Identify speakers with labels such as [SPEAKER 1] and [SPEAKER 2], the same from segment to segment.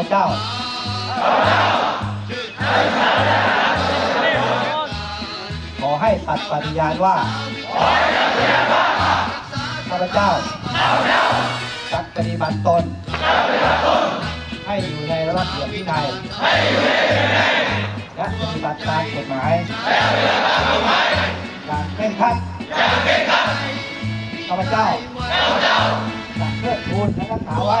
[SPEAKER 1] พเจ้า
[SPEAKER 2] ชื่อไทย
[SPEAKER 1] ขอให้สัตย์ปฏิญาณว่าข้าพเจ้าจะปฏิบัติตน ให้อยู่ในระเบียบวินัยและปฏิบัติตามกฎหมายอย่างเคร่งครัดข้าพเจ้าจะเพื่อทูลและรักษาไว้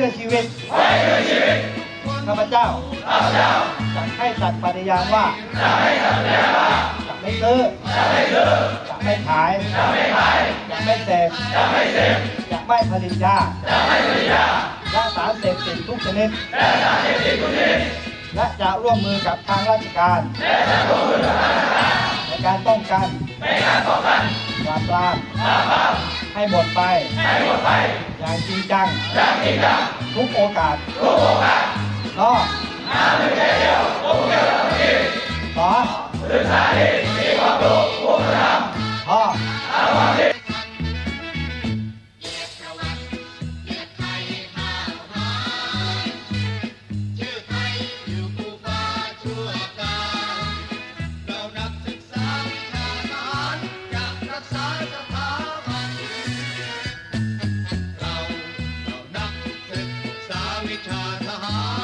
[SPEAKER 1] ด้วยชีวิตไว้ด้วยชีวิตข้าพเจ้าข้าพเจ้าจะให้สัตย์ปฏิญาณว่าจะให้สัตย์ปฏิญาณว่าจะไม่ซื้อจะไม่ซื้อจะไม่ขายจะไม่ขายจะไม่เสพจะไม่เสพจะไม่ผลิตยาจะไม่ผลิตยาและสารเสพติดทุกชนิดและสารเสพติดทุกชนิดและจะร่วมมือกับทางราชการและจะร่วมมือกับทางราชการในการป้องกันในการป้องกันปราบปรามปราบปราม ให้หมดไป อย่างจริงจังทุกโอกาสนอก
[SPEAKER 2] Tommy Todd, the hot.